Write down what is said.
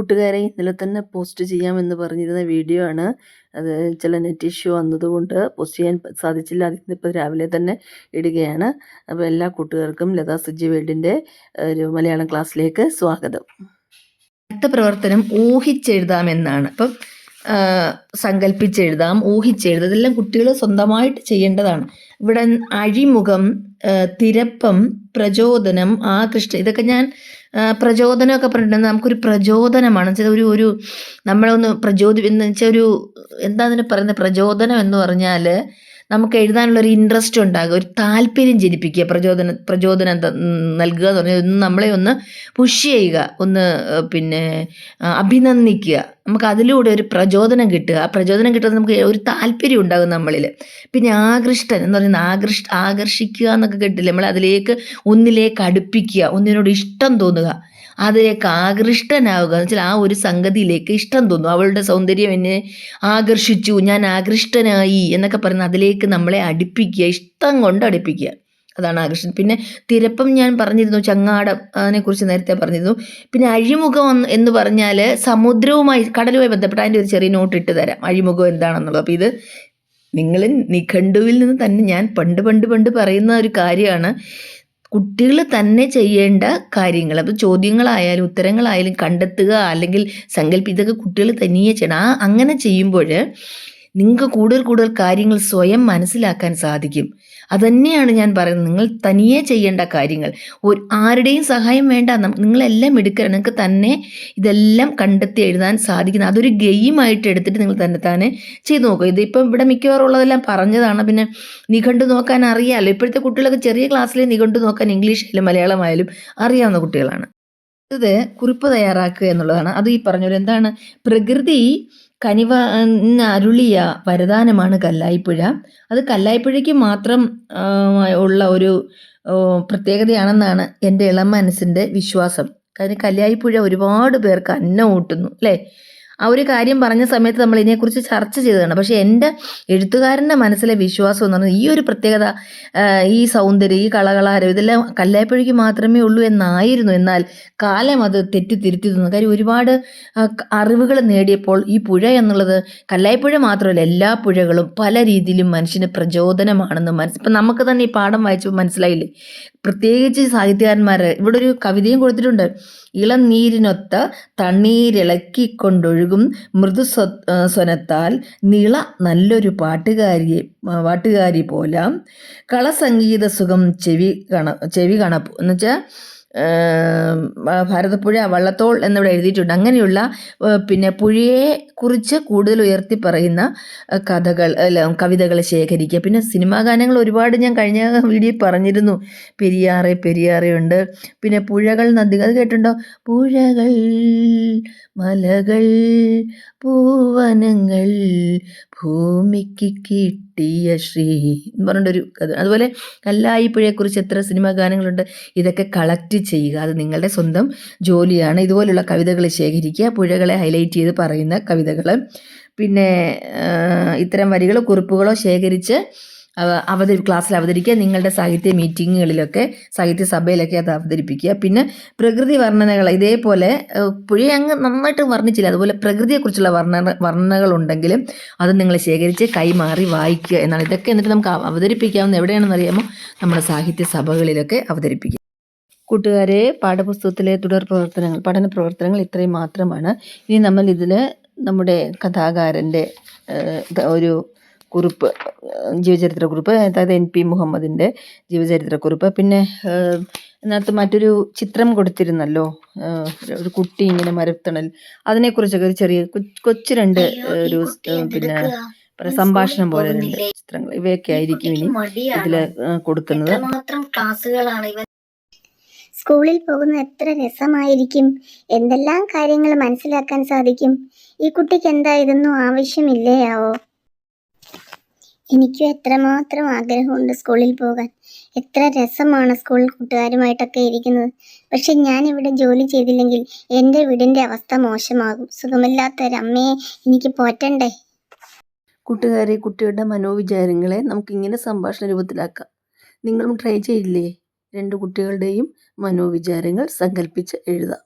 കൂട്ടുകാരെ ഇന്നലെ തന്നെ പോസ്റ്റ് ചെയ്യാമെന്ന് പറഞ്ഞിരുന്ന വീഡിയോ ആണ്. അത് ചില നെറ്റ് ഇഷ്യൂ വന്നതുകൊണ്ട് പോസ്റ്റ് ചെയ്യാൻ സാധിച്ചില്ല. സാധിച്ചില്ല അതിപ്പോൾ രാവിലെ തന്നെ ഇടുകയാണ്. അപ്പോൾ എല്ലാ കൂട്ടുകാർക്കും ലതാ സുജി വേൾഡിന്റെ ഒരു മലയാളം ക്ലാസ്സിലേക്ക് സ്വാഗതം. അടുത്ത പ്രവർത്തനം ഊഹിച്ചെഴുതാമെന്നാണ്. അപ്പം സങ്കല്പിച്ചെഴുതാം ഊഹിച്ചെഴുതാം. ഇതെല്ലാം കുട്ടികൾ സ്വന്തമായിട്ട് ചെയ്യേണ്ടതാണ്. ഇവിടെ അഴിമുഖം തിരപ്പം പ്രചോദനം ആകൃഷ്ട ഇതൊക്കെ ഞാൻ പ്രചോദനമൊക്കെ പറഞ്ഞിട്ടുണ്ട്. നമുക്കൊരു പ്രചോദനമാണ്. വെച്ചാൽ ഒരു ഒരു നമ്മളൊന്ന് പ്രചോദി എന്ന് വെച്ചാൽ ഒരു എന്താ അതിന് പറയുന്നത്? പ്രചോദനം എന്ന് പറഞ്ഞാൽ നമുക്ക് എഴുതാനുള്ള ഒരു ഇൻട്രസ്റ്റ് ഉണ്ടാകുക ഒരു താല്പര്യം ജനിപ്പിക്കുക പ്രചോദന പ്രചോദനം നൽകുക എന്ന് പറഞ്ഞാൽ ഒന്ന് നമ്മളെ ഒന്ന് പുഷ് ചെയ്യുക ഒന്ന് പിന്നെ അഭിനന്ദിക്കുക. നമുക്ക് അതിലൂടെ ഒരു പ്രചോദനം കിട്ടുക. ആ പ്രചോദനം കിട്ടുന്നത് നമുക്ക് ഒരു താല്പര്യം ഉണ്ടാകും നമ്മളിൽ പിന്നെ ആകൃഷ്ടൻ എന്ന് പറയുന്നത് ആകൃഷ് ആകർഷിക്കുക എന്നൊക്കെ കേട്ടില്ലേ? നമ്മൾ അതിലേക്ക് ഒന്നിലേക്ക് അടുപ്പിക്കുക ഒന്നിനോട് ഇഷ്ടം തോന്നുക. അതിലേക്ക് ആകൃഷ്ടനാവുക. എന്ന് വെച്ചാൽ ആ ഒരു സംഗതിയിലേക്ക് ഇഷ്ടം തോന്നും. അവളുടെ സൗന്ദര്യം എന്നെ ആകർഷിച്ചു ഞാൻ ആകൃഷ്ടനായി എന്നൊക്കെ പറയുന്ന അതിലേക്ക് നമ്മളെ അടുപ്പിക്കുക ഇഷ്ടം കൊണ്ട് അടുപ്പിക്കുക. അതാണ് ആകർഷണം. പിന്നെ തിരപ്പം ഞാൻ പറഞ്ഞിരുന്നു ചങ്ങാടം അതിനെക്കുറിച്ച് നേരത്തെ പറഞ്ഞിരുന്നു. പിന്നെ അഴിമുഖം എന്ന് പറഞ്ഞാൽ സമുദ്രവുമായി കടലുമായി ബന്ധപ്പെട്ട അതിന്റെ ഒരു ചെറിയ നോട്ട് ഇട്ട് തരാം. അഴിമുഖം എന്താണെന്നുള്ളത്. അപ്പോൾ ഇത് നിങ്ങൾ നിഘണ്ടുവിൽ നിന്ന് തന്നെ ഞാൻ പണ്ട് പണ്ട് പണ്ട് പറയുന്ന ഒരു കാര്യമാണ്. കുട്ടികൾ തന്നെ ചെയ്യേണ്ട കാര്യങ്ങൾ. അപ്പോൾ ചോദ്യങ്ങളായാലും ഉത്തരങ്ങളായാലും കണ്ടെത്തുക അല്ലെങ്കിൽ സങ്കല്പിതൊക്കെ കുട്ടികൾ തനിയെ ചെയ്യണം. ആ അങ്ങനെ ചെയ്യുമ്പോൾ നിങ്ങൾക്ക് കൂടുതൽ കൂടുതൽ കാര്യങ്ങൾ സ്വയം മനസ്സിലാക്കാൻ സാധിക്കും. അതുതന്നെയാണ് ഞാൻ പറയുന്നത്. നിങ്ങൾ തനിയെ ചെയ്യേണ്ട കാര്യങ്ങൾ. ഒരു ആരുടെയും സഹായം വേണ്ട നിങ്ങളെല്ലാം എടുക്കുക നിങ്ങൾക്ക് തന്നെ ഇതെല്ലാം കണ്ടെത്തി എഴുതാൻ സാധിക്കുന്നത് അതൊരു ഗെയിമായിട്ട് എടുത്തിട്ട് നിങ്ങൾ തന്നെ തന്നെ ചെയ്തു നോക്കുക. ഇതിപ്പം ഇവിടെ മിക്കവാറും ഉള്ളതെല്ലാം പറഞ്ഞതാണ്. പിന്നെ നിഘണ്ടു നോക്കാൻ അറിയാമല്ലോ ഇപ്പോഴത്തെ കുട്ടികളൊക്കെ ചെറിയ ക്ലാസ്സിലെ നിഘണ്ടു നോക്കാൻ ഇംഗ്ലീഷ് ആയാലും മലയാളമായാലും അറിയാവുന്ന കുട്ടികളാണ്. ഇത് കുറിപ്പ് തയ്യാറാക്കുക എന്നുള്ളതാണ്. അത് ഈ പറഞ്ഞൊരു എന്താണ്? പ്രകൃതി കനിവ അരുളിയ വരദാനമാണ് കല്ലായിപ്പുഴ. അത് കല്ലായിപ്പുഴയ്ക്ക് മാത്രം ഉള്ള ഒരു പ്രത്യേകതയാണെന്നാണ് എന്റെ ഇളം മനസ്സിന്റെ വിശ്വാസം. കാരണം കല്ലായിപ്പുഴ ഒരുപാട് പേർക്ക് അന്നം ഊട്ടുന്നു അല്ലേ? ആ ഒരു കാര്യം പറഞ്ഞ സമയത്ത് നമ്മൾ ഇതിനെക്കുറിച്ച് ചർച്ച ചെയ്തതാണ്. പക്ഷേ എന്റെ എഴുത്തുകാരന്റെ മനസ്സിലെ വിശ്വാസം എന്ന് പറഞ്ഞാൽ ഈ ഒരു പ്രത്യേകത ഈ സൗന്ദര്യം ഈ കളകളാരം ഇതെല്ലാം കല്ലായിപ്പുഴയ്ക്ക് മാത്രമേ ഉള്ളൂ എന്നായിരുന്നു. എന്നാൽ കാലം അത് തെറ്റിത്തിരുത്തി തന്നു. കാര്യം ഒരുപാട് അറിവുകൾ നേടിയപ്പോൾ ഈ പുഴ എന്നുള്ളത് കല്ലായിപ്പുഴ മാത്രമല്ല എല്ലാ പുഴകളും പല രീതിയിലും മനുഷ്യന് പ്രചോദനമാണെന്ന് മനസ്സ്. ഇപ്പം നമുക്ക് തന്നെ ഈ പാഠം വായിച്ചപ്പോൾ മനസ്സിലായില്ലേ? പ്രത്യേകിച്ച് സാഹിത്യകാരന്മാർ ഇവിടെ ഒരു കവിതയും കൊടുത്തിട്ടുണ്ട്. ഇളം നീരിനൊത്ത തണ്ണീരിളക്കിക്കൊണ്ടൊഴുകും മൃദു സ്വനത്താൽ നിള നല്ലൊരു പാട്ടുകാരിയെ പാട്ടുകാരി പോലാം. കളസംഗീത സുഖം ചെവി കണ ചെവി കണപ്പ് എന്ന് വെച്ചാൽ ഭാരതപ്പുഴ വള്ളത്തോൾ എന്നിവിടെ എഴുതിയിട്ടുണ്ട്. അങ്ങനെയുള്ള പിന്നെ പുഴയെ കുറിച്ച് കൂടുതൽ ഉയർത്തി പറയുന്ന കഥകൾ കവിതകൾ ശേഖരിക്കുക. പിന്നെ സിനിമാ ഗാനങ്ങൾ ഒരുപാട് ഞാൻ കഴിഞ്ഞ വീഡിയോയിൽ പറഞ്ഞിരുന്നു. പെരിയാറെ പെരിയാറെ ഉണ്ട്. പിന്നെ പുഴകൾ നദി അത് കേട്ടിട്ടുണ്ടോ? പുഴകൾ മലകൾ പൂവനങ്ങൾ ഭൂമിക്ക് കിട്ടിയ ശ്രീ എന്ന് പറഞ്ഞൊരു കഥ. അതുപോലെ കല്ലായിപ്പുഴയെക്കുറിച്ച് എത്ര സിനിമാ ഗാനങ്ങളുണ്ട്. ഇതൊക്കെ കളക്ട് ചെയ്യുക. അത് നിങ്ങളുടെ സ്വന്തം ജോലിയാണ്. ഇതുപോലുള്ള കവിതകൾ ശേഖരിക്കുക പുഴകളെ ഹൈലൈറ്റ് ചെയ്ത് പറയുന്ന കവിതകൾ. പിന്നെ ഇത്തരം വരികളോ കുറിപ്പുകളോ ശേഖരിച്ച് അവ- അവതരി ക്ലാസ്സിൽ അവതരിക്കുക നിങ്ങളുടെ സാഹിത്യ മീറ്റിങ്ങുകളിലൊക്കെ സാഹിത്യ സഭയിലൊക്കെ അത് അവതരിപ്പിക്കുക. പിന്നെ പ്രകൃതി വർണനകൾ ഇതേപോലെ പുഴ അങ്ങ് നന്നായിട്ട് വർണിച്ചില്ല. അതുപോലെ പ്രകൃതിയെക്കുറിച്ചുള്ള വർണന ഉണ്ടെങ്കിലും അത് നിങ്ങൾ ശേഖരിച്ച് കൈമാറി വായിക്കുക എന്നാണ്. ഇതൊക്കെ എന്നിട്ട് നമുക്ക് അവ- അവതരിപ്പിക്കാവുന്ന എവിടെയാണെന്ന് അറിയാമോ നമ്മുടെ സാഹിത്യ സഭകളിലൊക്കെ അവതരിപ്പിക്കുക. കൂട്ടുകാരെ പാഠപുസ്തകത്തിലെ തുടർ പ്രവർത്തനങ്ങൾ പഠന പ്രവർത്തനങ്ങൾ ഇത്രയും മാത്രമാണ്. ഇനി നമ്മൾ ഇതിൽ നമ്മുടെ കഥാകാരന്റെ ഒരു കുറിപ്പ് ജീവചരിത്ര കുറിപ്പ് അതായത് എൻ പി മുഹമ്മദിന്റെ ജീവചരിത്ര കുറിപ്പ്. പിന്നെ ഇന്നത്തെ മറ്റൊരു ചിത്രം കൊടുത്തിരുന്നല്ലോ ഒരു കുട്ടി ഇങ്ങനെ മരത്തണൽ. അതിനെക്കുറിച്ചൊക്കെ ഒരു ചെറിയ കൊച്ചു രണ്ട് ഒരു പിന്നെ സംഭാഷണം പോലെ രണ്ട് ചിത്രങ്ങൾ. ഇവയൊക്കെ ആയിരിക്കും ഇനി ഇതിൽ കൊടുക്കുന്നത്. സ്കൂളിൽ പോകുന്നത് എത്ര രസമായിരിക്കും? എന്തെല്ലാം കാര്യങ്ങൾ മനസ്സിലാക്കാൻ സാധിക്കും? ഈ കുട്ടിക്ക് എന്താ ഇതൊന്നും ആവശ്യമില്ലേ ആവോ എനിക്കും എത്രമാത്രം ആഗ്രഹമുണ്ട് സ്കൂളിൽ പോകാൻ. എത്ര രസമാണ് സ്കൂൾ കൂട്ടുകാരുമായിട്ടൊക്കെ ഇരിക്കുന്നത്. പക്ഷെ ഞാൻ ഇവിടെ ജോലി ചെയ്തില്ലെങ്കിൽ എന്റെ വീടിന്റെ അവസ്ഥ മോശമാകും. സുഖമില്ലാത്ത ഒരമ്മയെ എനിക്ക് പോറ്റണ്ടേ? കൂട്ടുകാരെ കുട്ടിയുടെ മനോവിചാരങ്ങളെ നമുക്കിങ്ങനെ സംഭാഷണ രൂപത്തിലാക്കാം നിങ്ങളും ട്രൈ ചെയ്യില്ലേ? രണ്ട് കുട്ടികളുടെയും മനോവിചാരങ്ങൾ സങ്കല്പിച്ച് എഴുതാം.